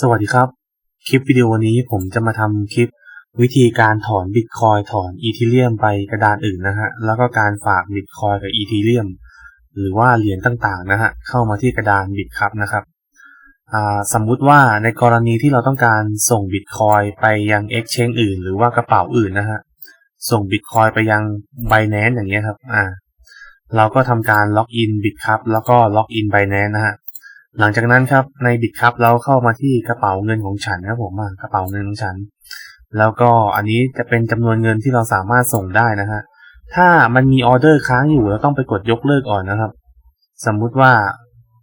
สวัสดีครับ คลิปวิดีโอนี้ผมจะมาทำคลิป วิธีการถอนบิตคอยถอนอีทีเรียมไปกระดานอื่นนะฮะ แล้วก็การฝากบิตคอยกับอีทีเรียมหรือว่าเหรียญต่างๆนะฮะ เข้ามาที่กระดานบิตครับนะครับสมมุติว่าในกรณีที่เราต้องการส่งบิตคอยไปยัง Exchange อื่น หรือว่ากระเป๋าอื่นนะฮะ ส่งบิตคอยไปยัง Binance อย่างเงี้ยครับ อ่า เราก็ทำการล็อกอินบิตครับแล้วก็ล็อกอิน Binance นะฮะ หลังจากนั้นครับในบิตครับเราเข้ามาที่กระเป๋าเงินของฉันครับผมกระเป๋าเงินของฉัน แล้วก็อันนี้จะเป็นจำนวนเงินที่เราสามารถส่งได้นะฮะถ้ามันมีออเดอร์ค้างอยู่เราต้องไปกดยกเลิกก่อนนะครับ สมมุติว่า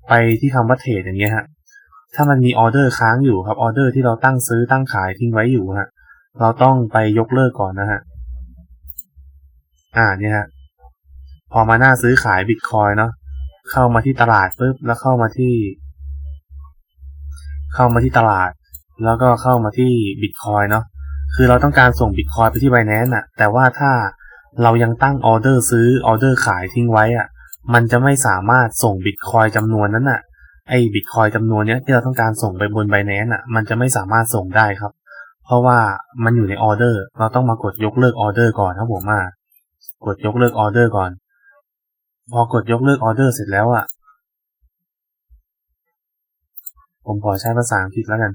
ไปที่คำว่าเทรดอย่างเงี้ยฮะถ้ามันมีออเดอร์ค้างอยู่ครับออเดอร์ที่เราตั้งซื้อตั้งขายทิ้งไว้อยู่ฮะเราต้องไปยกเลิกก่อนนะฮะอ่าเนี่ยฮะพอมาหน้าซื้อขายบิตคอยเนาะ เข้ามาที่ตลาดปุ๊บแล้วเข้ามาที่ เข้ามาที่ตลาด แล้วก็เข้ามาที่บิตคอยเนาะคือเราต้องการส่งบิตคอยไปที่ไบแนนน่ะแต่ว่าถ้าเรายังตั้งออเดอร์ซื้อออเดอร์ขายทิ้งไว้อะมันจะไม่สามารถส่งบิตคอยจำนวนนั้นอะไอ้บิตคอยจำนวนเนี้ยที่เราต้องการส่งไปบนไบแนนน่ะมันจะไม่สามารถส่งได้ครับ เพราะว่ามันอยู่ในออเดอร์ เราต้องมากดยกเลิกออเดอร์ก่อนครับผมมากดยกเลิกออเดอร์ก่อน พอกดยกเลิกออเดอร์เสร็จแล้วอะ ผมขอใช้ภาษาอังกฤษแล้วกัน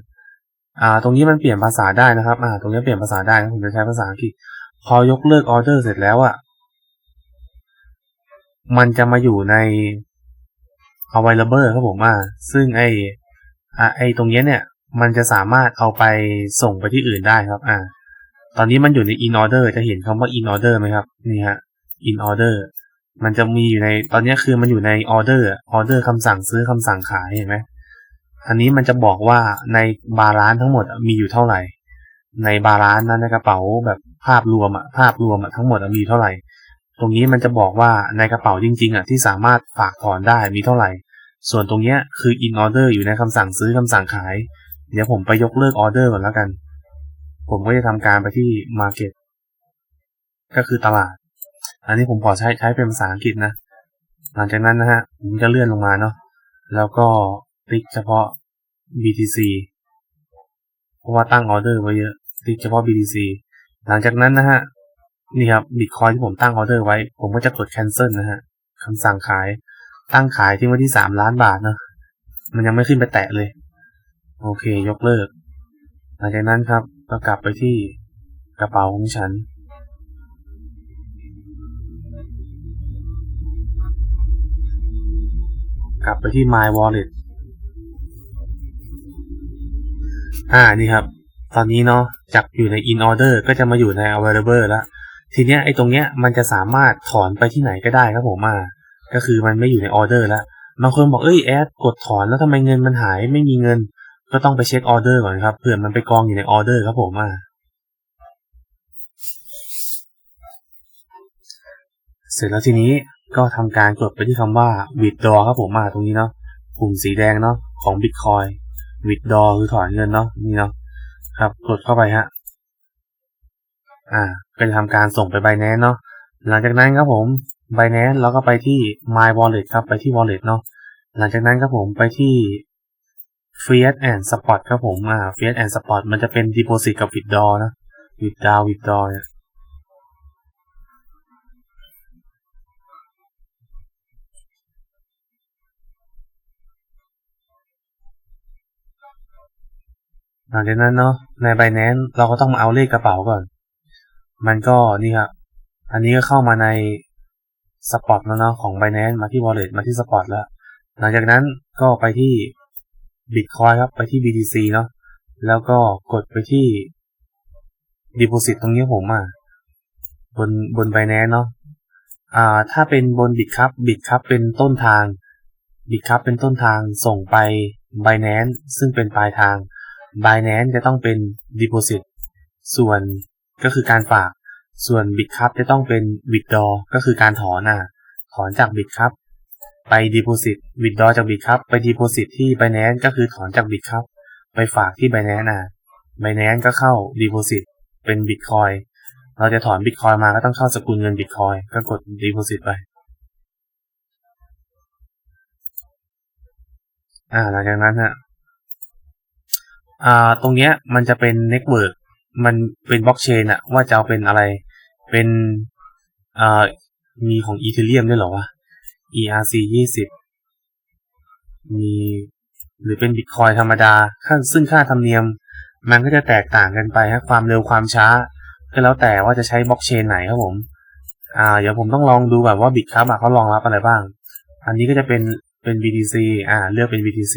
อ่า ตรงนี้มันเปลี่ยนภาษาได้นะครับ อ่า ตรงนี้เปลี่ยนภาษาได้ผมจะใช้ภาษาอังกฤษ พอยกเลิกออเดอร์เสร็จแล้วอะ มันจะมาอยู่ใน available ครับผมอ่า ซึ่งไออ่าไอตรงนี้เนี่ย มันจะสามารถเอาไปส่งไปที่อื่นได้ครับ อ่า ตอนนี้มันอยู่ใน in order จะเห็นคำว่า in order ไหมครับ นี่ฮะ in order มันจะมีอยู่ในตอนนี้คือมันอยู่ในออเดอร์ออเดอร์คำสั่งซื้อคำสั่งขายเห็นไหมอันนี้มันจะบอกว่าในบาลานซ์ทั้งหมดมีอยู่เท่าไหร่ ในบาลานซ์นั้นในกระเป๋าแบบภาพรวมอะภาพรวมอะทั้งหมดมีเท่าไหร่ ตรงนี้มันจะบอกว่าในกระเป๋าจริงๆอะที่สามารถฝากถอนได้มีเท่าไหร่ ส่วนตรงนี้คือ in order อยู่ในคำสั่งซื้อคำสั่งขาย เดี๋ยวผมไปยกเลิกออเดอร์ก่อนแล้วกัน ผมก็จะทำการไปที่ market ก็คือตลาด อันนี้ผมขอใช้ใช้เป็นภาษาอังกฤษนะ หลังจากนั้นนะฮะผมจะเลื่อนลงมาเนาะ แล้วก็คลิกเฉพาะ BTC เพราะว่าตั้งออเดอร์ไว้เยอะคลิกเฉพาะ BTC หลังจากนั้นนะฮะ นี่ครับบิตคอยที่ผมตั้งออเดอร์ไว้ ผมก็จะกด cancel นะฮะคำสั่งขาย ตั้งขายที่วันที่สามล้านบาทเนาะ มันยังไม่ขึ้นไปแตะเลย โอเค ยกเลิก หลังจากนั้นครับ ก็กลับไปที่กระเป๋าของฉัน กลับไปที่ My Wallet อ่านี่ครับ ตอนนี้เนาะจากอยู่ใน In Order ก็จะมาอยู่ใน Available แล้ว ทีเนี้ยไอ้ตรงเนี้ยมันจะสามารถถอนไปที่ไหนก็ได้ครับผมอ่าก็คือมันไม่อยู่ในออเดอร์แล้วบางคนบอกเอ้ยแอดกดถอนแล้วทำไมเงินมันหายไม่มีเงิน ก็ต้องไปเช็คออเดอร์ก่อนครับเผื่อมันไปกองอยู่ในออเดอร์ครับผมอ่าเสร็จแล้วทีนี้ ก็ทำการกดไปที่คำว่า withdraw ครับผมมาตรงนี้เนาะปุ่มสีแดงเนาะของ Bitcoin withdraw คือถอนเงินเนาะนี่เนาะครับกดเข้าไปฮะอ่าก็จะทำการส่งไป Binance เนาะหลังจากนั้นครับผม Binance แล้วก็ไปที่ My Wallet ครับไปที่ Wallet เนาะหลังจากนั้นครับผมไปที่ Fiat and Spot ครับผมอ่า Fiat and Spot มันจะเป็น Deposit กับ Withdraw นะ Withdraw Withdraw เนี่ย หลังจากนั้นเนาะใน Binance เราก็ต้องมาเอาเลขกระเป๋าก่อน มันก็นี่ครับอันนี้ก็เข้ามาในสปอตแล้วเนาะของ Binance มาที่ Wallet มาที่สปอตแล้ว หลังจากนั้นก็ไปที่ Bitcoin ครับไปที่ BTC เนาะแล้วก็กดไปที่ Deposit ตรงนี้ผมอะบนบน Binance เนาะอ่าถ้าเป็นบน Bitcup Bitcup เป็นต้นทาง Bitcup เป็นต้นทางส่งไป Binance ซึ่งเป็นปลายทาง Binance จะต้องเป็น Deposit ส่วนก็คือการฝาก ส่วน Bitcup จะต้องเป็น Withdraw ก็คือการถอนอะ ถอนจาก Bitcup ไป Deposit Withdraw จาก Bitcup ไป Deposit ที่ Binance ก็คือถอนจาก Bitcup ไปฝากที่ Binance อะ Binance ก็เข้า Deposit เป็น Bitcoin เราจะถอน Bitcoin มาก็ต้องเข้าสกุลเงิน Bitcoin ก็กด Deposit ไปอ่าหลังจากนั้นฮะ อ่า ตรงเนี้ยมันจะเป็นเน็ตเวิร์กมันเป็นบล็อกเชนอะว่าจะเอาเป็นอะไร เป็นอ่ามีของอีเทเรียมด้วยหรอวะ ERC ยี่สิบมีหรือเป็นบิตคอยธรรมดาค่าซึ่งค่าธรรมเนียม มันก็จะแตกต่างกันไปฮะความเร็วความช้า ก็แล้วแต่ว่าจะใช้บล็อกเชนไหนครับผมอ่าเดี๋ยวผมต้องลองดูแบบว่าบิตครับเขารองรับอะไรบ้าง อันนี้ก็จะเป็นเป็น BTC อ่า เลือกเป็น BTC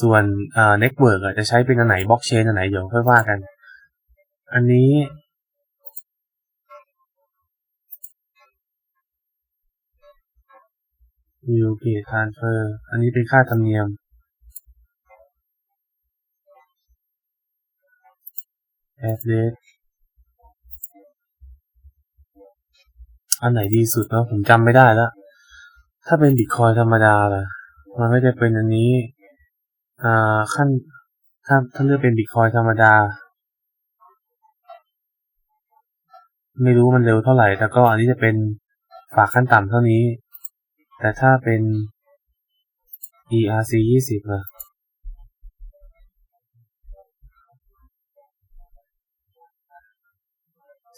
ส่วนอ่า Network อะจะใช้เป็นอันไหนบล็อกเชนอันไหนเดี๋ยวค่อยว่ากัน อันนี้ UP Transfer อันนี้เป็นค่าธรรมเนียม address อันไหนดีสุดเนาะผมจำไม่ได้แล้ว ถ้าเป็นบิตคอยธรรมดาล่ะ มันก็จะเป็นอันนี้ อ่าขั้นถ้าถ้าเลือกเป็นบิตคอยธรรมดา ไม่รู้มันเร็วเท่าไหร่ แต่ก็อันนี้จะเป็นฝากขั้นต่ำเท่านี้ แต่ถ้าเป็น ERC ยี่สิบล่ะ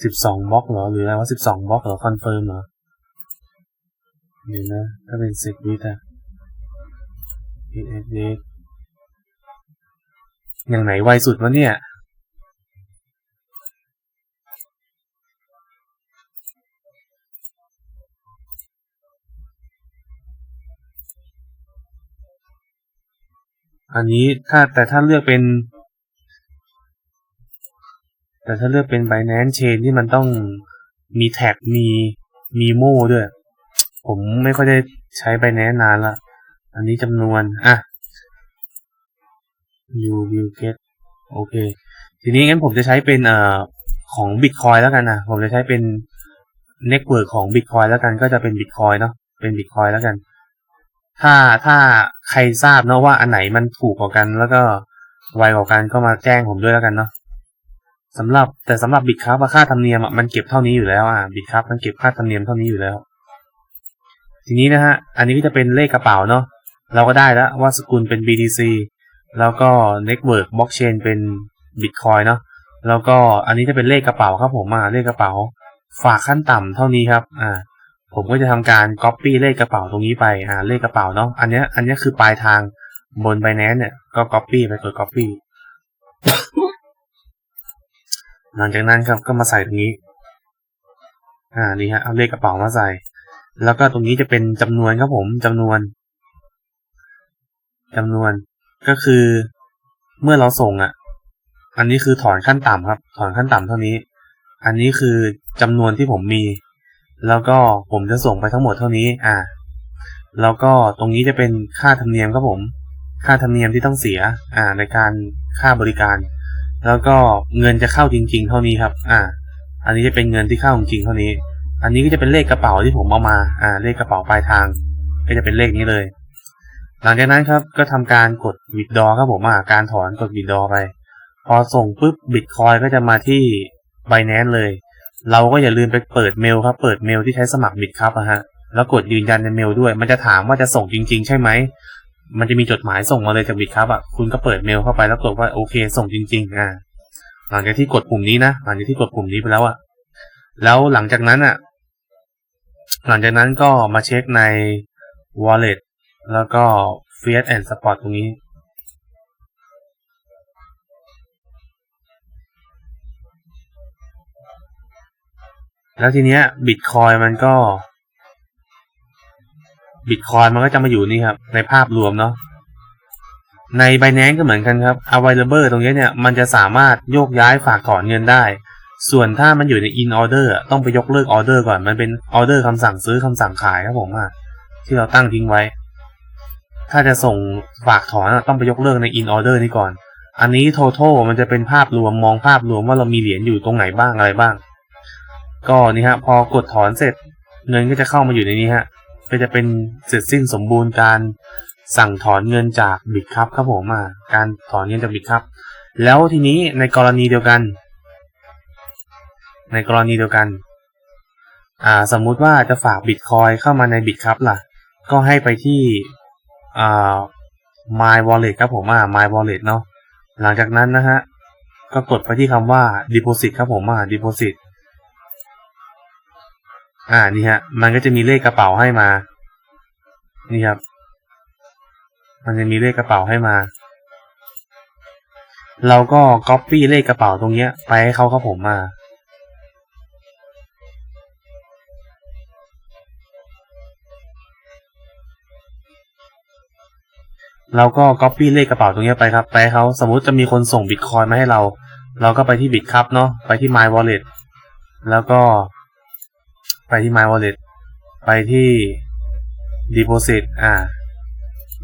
สิบสองบล็อกเหรอ หรืออะไรว่าสิบสองบล็อกเหรอ คอนเฟิร์มเหรอเดี๋ยวนะ ถ้าเป็นสิบวิตอะเอย่างไหนไวสุดวะเนี่ย อันนี้ถ้าแต่ถ้าเลือกเป็น แต่ถ้าเลือกเป็น Binance Chain ที่มันต้องมีแท็กมีมีโม่ด้วย ผมไม่ค่อยได้ใช้ Binance นานละอันนี้จำนวน อะ you will get โอเค ทีนี้งั้นผมจะใช้เป็นเอ่อของ Bitcoin แล้วกันนะ ผมจะใช้เป็น Network ของ Bitcoin แล้วกันก็จะเป็น Bitcoin เนาะ เป็น Bitcoin แล้วกัน ถ้าถ้าใครทราบเนาะว่าอันไหนมันถูกกว่ากัน แล้วก็ไวกว่ากันก็มาแจ้งผมด้วยแล้วกันเนาะสำหรับแต่สำหรับบิตคัพค่าธรรมเนียมมันเก็บเท่านี้อยู่แล้วอะบิตคัพมันเก็บค่าธรรมเนียมเท่านี้อยู่แล้ว ทีนี้นะฮะ อันนี้ก็จะเป็นเลขกระเป๋าเนาะเราก็ได้แล้วว่าสกุลเป็น BTC แล้วก็ Network Blockchain เป็น Bitcoin เนาะแล้วก็อันนี้จะเป็นเลขกระเป๋าครับผมอ่าเลขกระเป๋า ฝากขั้นต่ำเท่านี้ครับอ่าผมก็จะทำการ Copy เลขกระเป๋าตรงนี้ไปอ่าเลขกระเป๋าเนาะอันนี้อันนี้คือปลายทางบน Binance เนี่ยก็ Copy ไปกด Copy หลังจากนั้นครับก็มาใส่ตรงนี้ อ่านี่ฮะเอาเลขกระเป๋ามาใส่ แล้วก็ตรงนี้จะเป็นจำนวนครับผมจำนวนจำนวน ก็คือ เมื่อเราส่งอะ อันนี้คือถอนขั้นต่ำครับ ถอนขั้นต่ำเท่านี้ อันนี้คือจำนวนที่ผมมี แล้วก็ผมจะส่งไปทั้งหมดเท่านี้ อ่า แล้วก็ตรงนี้จะเป็นค่าธรรมเนียมครับผม ค่าธรรมเนียมที่ต้องเสีย อ่า ในการค่าบริการ แล้วก็เงินจะเข้าจริง ๆ เท่านี้ครับ อ่า อันนี้จะเป็นเงินที่เข้าจริงๆเท่านี้ อันนี้ก็จะเป็นเลขกระเป๋าที่ผมเอามา อ่า เลขกระเป๋าปลายทาง ก็จะเป็นเลขนี้เลย หลังจากนั้นครับก็ทำการกด withdraw ครับผมอ่าการถอนกด withdraw ไป พอส่งปุ๊บ bitcoin ก็จะมาที่ Binance เลย เราก็อย่าลืมไปเปิดเมลครับ เปิดเมลที่ใช้สมัครบิตครับอะฮะแล้วกดยืนยันในเมลด้วย มันจะถามว่าจะส่งจริง ๆ ใช่ไหมมันจะมีจดหมายส่งมาเลยจากบิตครับอะคุณก็เปิดเมลเข้าไปแล้วกดว่าโอเค ส่งจริงๆอ่าหลังจากที่กดปุ่มนี้นะหลังจากที่กดปุ่มนี้ไปแล้วอะแล้วหลังจากนั้นอะหลังจากนั้นก็มาเช็คใน wallet แล้วก็ fiat and spot ตรงนี้ แล้วทีเนี้ยบิตคอยมันก็บิตคอยมันก็จะมาอยู่นี่ครับ ในภาพรวมเนาะใน Binance ก็เหมือนกันครับ available ตรงนี้เนี่ย มันจะสามารถโยกย้ายฝากถอนเงินได้ ส่วนถ้ามันอยู่ใน in order อะต้องไปยกเลิกออเดอร์ก่อน มันเป็นออเดอร์คำสั่งซื้อคำสั่งขายครับผมอะที่เราตั้งทิ้งไว้ ถ้าจะส่งฝากถอนต้องไปยกเลิกใน in order นี้ก่อน อันนี้ total มันจะเป็นภาพรวมมองภาพรวมว่าเรามีเหรียญอยู่ตรงไหนบ้างอะไรบ้าง ก็นี่ฮะพอกดถอนเสร็จเงินก็จะเข้ามาอยู่ในนี้ฮะ ก็จะเป็นเสร็จสิ้นสมบูรณ์การสั่งถอนเงินจากบิตครับครับผมอะการถอนเงินจากบิตครับ แล้วทีนี้ในกรณีเดียวกัน ในกรณีเดียวกันอ่าสมมุติว่าจะฝากบิตคอยเข้ามาในบิตครับล่ะ ก็ให้ไปที่ อ่า my wallet ครับผมอ่า my wallet เนาะหลังจากนั้นนะฮะ ก็กดไปที่คำว่า deposit ครับผมอ่า deposit อ่านี่ฮะ มันก็จะมีเลขกระเป๋าให้มา นี่ครับ มันจะมีเลขกระเป๋าให้มา เราก็ copy เลขกระเป๋าตรงเนี้ย ไปให้เขาครับผมมา เราก็ copy เลขกระเป๋าตรงนี้ไปครับ ไปให้เขาสมมุติจะมีคนส่งบิตคอยมาให้เรา เราก็ไปที่บิตครับเนาะไปที่ my wallet แล้วก็ ไปที่ my wallet ไปที่ deposit อ่า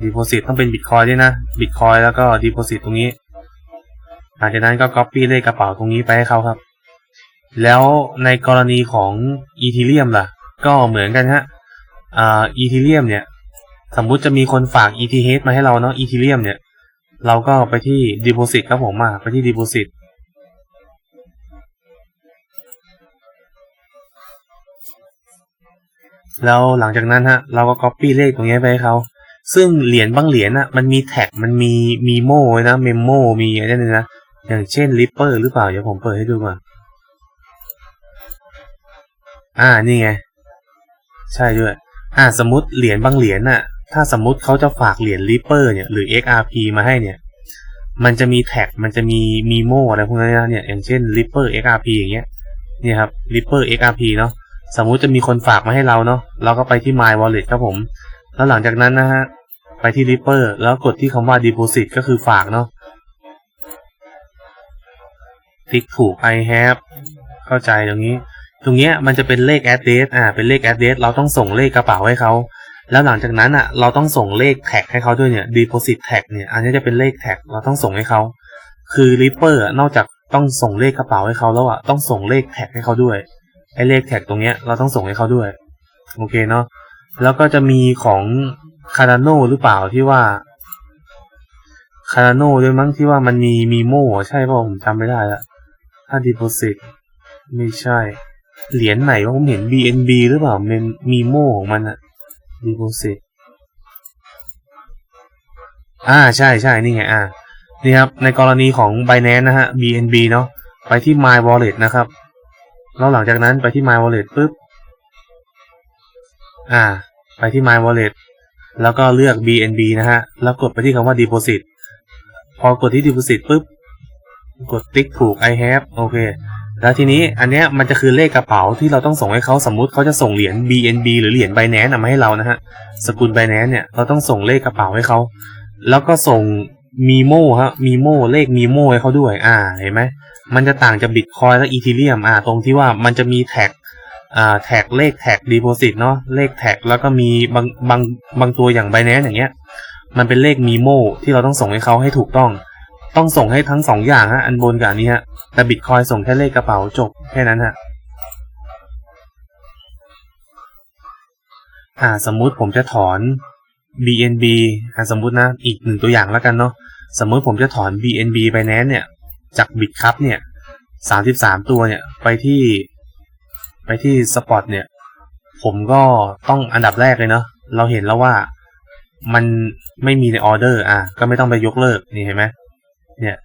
deposit ต้องเป็นบิตคอยด้วยนะบิตคอยแล้วก็ deposit ตรงนี้หลังจากนั้นก็ copy เลขกระเป๋าตรงนี้ไปให้เขาครับ แล้วในกรณีของ Ethereum ล่ะ ก็เหมือนกันฮะอ่า Ethereum เนี่ย สมมุติจะมีคนฝาก ETH มาให้เราเนาะ Ethereum เนี่ย เราก็ไปที่ deposit ครับผมมาไปที่ deposit แล้วหลังจากนั้นฮะ เราก็ copy เลขตรงนี้ไปให้เขาซึ่งเหรียญบางเหรียญน่ะมันมีแท็กมันมีมีโม่นะเมมโมมีอะไรนั่นนะ อย่างเช่น Ripper หรือเปล่า เดี๋ยวผมเปิดให้ดูก่อนอ่านี่ไง ใช่ด้วย อ่าสมมติเหรียญบางเหรียญน่ะ ถ้าสมมติเขาจะฝากเหรียญ Ripper เนี่ยหรือ XRP มาให้เนี่ย มันจะมีแท็กมันจะมีมีโมอะไรพวกนั้นะเนี่ยอย่างเช่น Ripper XRP อย่างเงี้ยเนี่ยครับ Ripper XRP เนาะสมมุติจะมีคนฝากมาให้เราเนาะเราก็ไปที่ My Wallet ครับผม แล้วหลังจากนั้นนะฮะไปที่ Ripper แล้วกดที่คำว่า Deposit ก็คือฝากเนาะติ๊กถูก I have เข้าใจตรงนี้ ตรงเนี้ยมันจะเป็นเลข address อ่าเป็นเลข address เราต้องส่งเลขกระเป๋าให้เขา แล้วหลังจากนั้นอะเราต้องส่งเลขแท็กให้เขาด้วยเนี่ย deposit tag เนี่ย อันนี้จะเป็นเลขแท็กเราต้องส่งให้เขา คือ Ripper อะนอกจากต้องส่งเลขกระเป๋าให้เขาแล้วอะต้องส่งเลขแท็กให้เขาด้วยไอ้เลขแท็กตรงเนี้ยเราต้องส่งให้เขาด้วย โอเคเนาะแล้วก็จะมีของ Cardano หรือเปล่าที่ว่า Cardano ด้วยมั้งที่ว่ามันมีมีโม่ใช่ป่ะผมจำไม่ได้ละถ้า deposit ไม่ใช่ เหรียญไหนว่าผมเห็น BNB หรือเปล่ามันมีโม่ของมันอะ deposit อ่าใช่ใช่นี่ไงอ่านี่ครับ ในกรณีของ Binance นะฮะ BNB เนาะไปที่ My Wallet นะครับ แล้วหลังจากนั้นไปที่ My Wallet ปุ๊บ อ่า ไปที่ My Wallet แล้วก็เลือก BNB นะฮะ แล้วกดไปที่คำว่า Deposit พอกดที่ Deposit ปุ๊บ กดติ๊กถูก I have โอเค แล้วทีนี้อันเนี้ยมันจะคือเลขกระเป๋าที่เราต้องส่งให้เขาสมมุติเขาจะส่งเหรียญ BNB หรือเหรียญ Binance มาให้เรานะฮะสกุล Binance เนี่ยเราต้องส่งเลขกระเป๋าให้เขาแล้วก็ส่งมีโมฮะมีโมเลขมีโมให้เขาด้วย อ่าเห็นไหมมันจะต่างจากบิตคอยและอีทีเรียมอ่าตรงที่ว่ามันจะมีแท็กอ่าแท็กเลขแท็กดีโพสิตเนาะเลขแท็กแล้วก็มีบางบางบางตัวอย่าง b บ n a n c e อย่างเงี้ย มันเป็นเลขมีโมที่เราต้องส่งให้เขาให้ถูกต้อง ต้องส่งให้ทั้งสองอย่างฮะอันบนกับอันนี้ฮะแต่บิตคอยส่งแค่เลขกระเป๋าจบแค่นั้นฮะอ่าสมมุติผมจะถอน BNB อ่าสมมุตินะอีกหนึ่งตัวอย่างแล้วกันเนาะสมมุติผมจะถอน BNB Binance เนี่ยจากบิตครับเนี่ยสามสิบสามตัวเนี่ยไปที่ไปที่สปอตเนี่ยผมก็ต้องอันดับแรกเลยเนาะเราเห็นแล้วว่ามันไม่มีในออเดอร์อะก็ไม่ต้องไปยกเลิกนี่เห็นไหม เนี่ย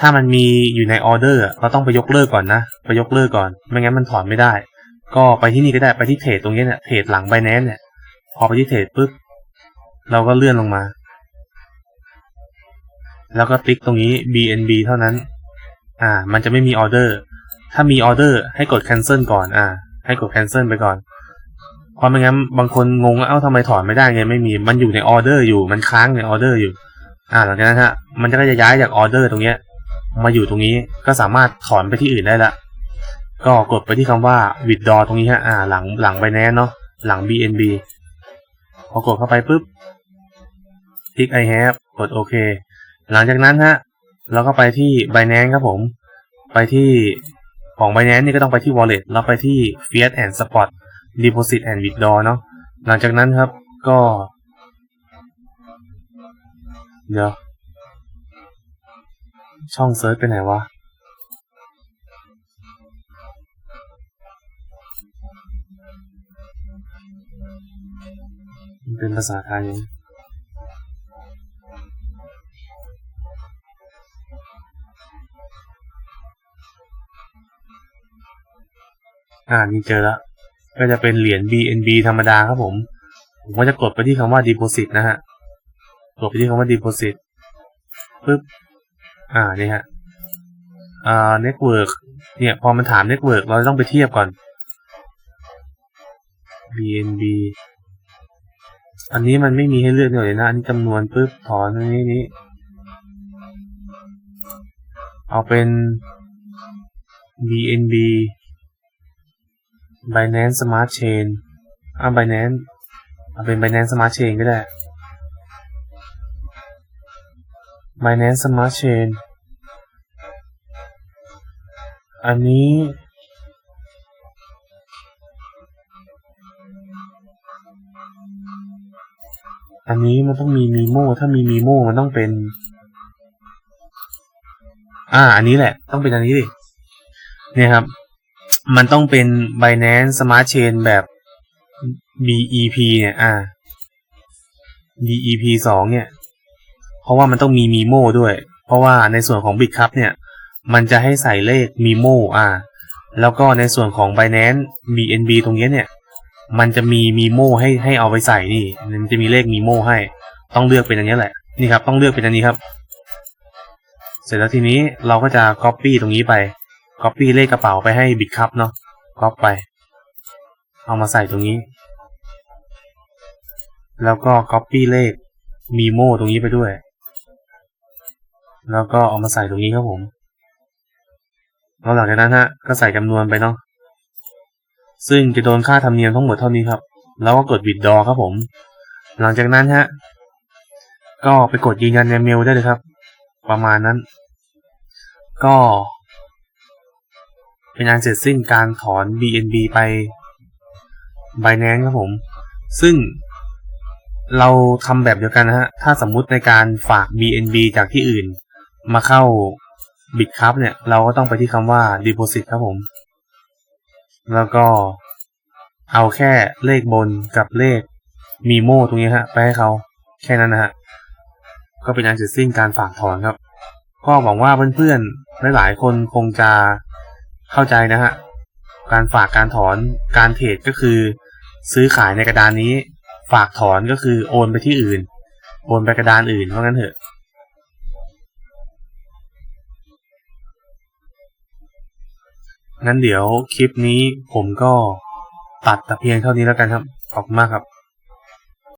ถ้ามันมีอยู่ในออเดอร์เราต้องไปยกเลิกก่อนนะไปยกเลิกก่อน ไม่งั้นมันถอนไม่ได้ ก็ไปที่นี่ก็ได้ไปที่เทรดตรงนี้เนี่ยเทรดหลัง b บ n a n c e เนี่ย พอไปที่เทรดปุ๊บเราก็เลื่อนลงมา แล้วก็ติ๊กตรงนี้ BNB เท่านั้น อ่า มันจะไม่มีออเดอร์ ถ้ามีออเดอร์ให้กด cancel ก่อน อ่า ให้กด cancel ไปก่อน เพราะไม่งั้นบางคนงงว่าเอ้าทำไมถอนไม่ได้ไงไม่มี มันอยู่ในออเดอร์อยู่ มันค้างในออเดอร์อยู่ อ่าหลังจากนั้นฮะมันก็จะย้ายจากออเดอร์ตรงเนี้ยมาอยู่ตรงนี้ก็สามารถถอนไปที่อื่นได้ละ ก็กดไปที่คำว่า withdraw ตรงนี้ฮะอ่าหลังหลัง Binance เนาะหลัง BNB พอกดเข้าไปปุ๊บคลิก I have กดโอเคหลังจากนั้นฮะเราก็ไปที่ Binance ครับผม ไปที่ของ Binance นี่ก็ต้องไปที่ Wallet แล้วไปที่ Fiat and Spot Deposit and Withdraw เนาะหลังจากนั้นครับก็ เดี๋ยว ช่องเซิร์ชไปไหนวะเป็นภาษาไทยอ่านี่เจอแล้ว ก็จะเป็นเหรียญ BNB ธรรมดาครับผม ผมก็จะกดไปที่คำว่า deposit นะฮะ กดไปที่คำว่า deposit ปึ๊บ อ่า นี่ฮะ อ่า network เนี่ย พอมันถาม network เราต้องไปเทียบก่อน BNB อันนี้มันไม่มีให้เลือกเลยนะ อันนี้จำนวนปึ๊บ ถอนอันนี้นี้ เอาเป็น BNB Binance Smart Chain อ่า Binance เอาเป็น Binance Smart Chain ก็ได้ Binance Smart Chain อันนี้ อันนี้มันต้องมีมีโมถ้ามีมีโมมันต้องเป็น อ่า อันนี้แหละ ต้องเป็นอันนี้ดิ เนี่ยครับ มันต้องเป็น Binance Smart Chain แบบ BEP เนี่ย อ่า BEP สองเนี่ย ราะว่ามันต้องมีมีโมด้วย เพราะว่าในส่วนของ Bitcup เนี่ย มันจะให้ใส่เลขมีโมอ่า แล้วก็ในส่วนของ Binance BNB ตรงนี้เนี่ย มันจะมีมีโมให้ให้เอาไปใส่นี่ มันจะมีเลขมีโมให้ ต้องเลือกเป็นอันนี้แหละ นี่ครับ ต้องเลือกเป็นอันนี้ครับ เสร็จแล้วทีนี้เราก็จะ Copy ตรงนี้ไป Copy เลขกระเป๋าไปให้ Bitcup เนาะ Copy ไป เอามาใส่ตรงนี้ แล้วก็ Copy เลขมีโมตรงนี้ไปด้วย แล้วก็เอามาใส่ตรงนี้ครับผม แล้วหลังจากนั้นฮะ ก็ใส่จำนวนไปเนาะ ซึ่งจะโดนค่าธรรมเนียมทั้งหมดเท่านี้ครับ แล้วก็กด withdraw ครับผม หลังจากนั้นฮะ ก็ไปกดยืนยันในเมลได้เลยครับ ประมาณนั้น ก็ เป็นอันเสร็จสิ้นการถอน BNB ไป Binance ครับผม ซึ่งเราทำแบบเดียวกันนะฮะ ถ้าสมมุติในการฝาก BNB จากที่อื่น มาเข้า Bitcup เนี่ย เราก็ต้องไปที่คำว่า deposit ครับผม แล้วก็เอาแค่เลขบนกับเลขมีโมตรงนี้ฮะ ไปให้เขาแค่นั้นนะฮะ ก็เป็นอันเสร็จสิ้นการฝากถอนครับ ก็หวังว่าเพื่อนๆ หลายๆ คนคงจะเข้าใจนะฮะ การฝากการถอนการเทรดก็คือ ซื้อขายในกระดานนี้ ฝากถอนก็คือโอนไปที่อื่น โอนไปกระดานอื่นเพราะงั้นเถอะ งั้นเดี๋ยวคลิปนี้ผมก็ตัดแต่เพียงเท่านี้แล้วกันครับ ขอบคุณมากครับ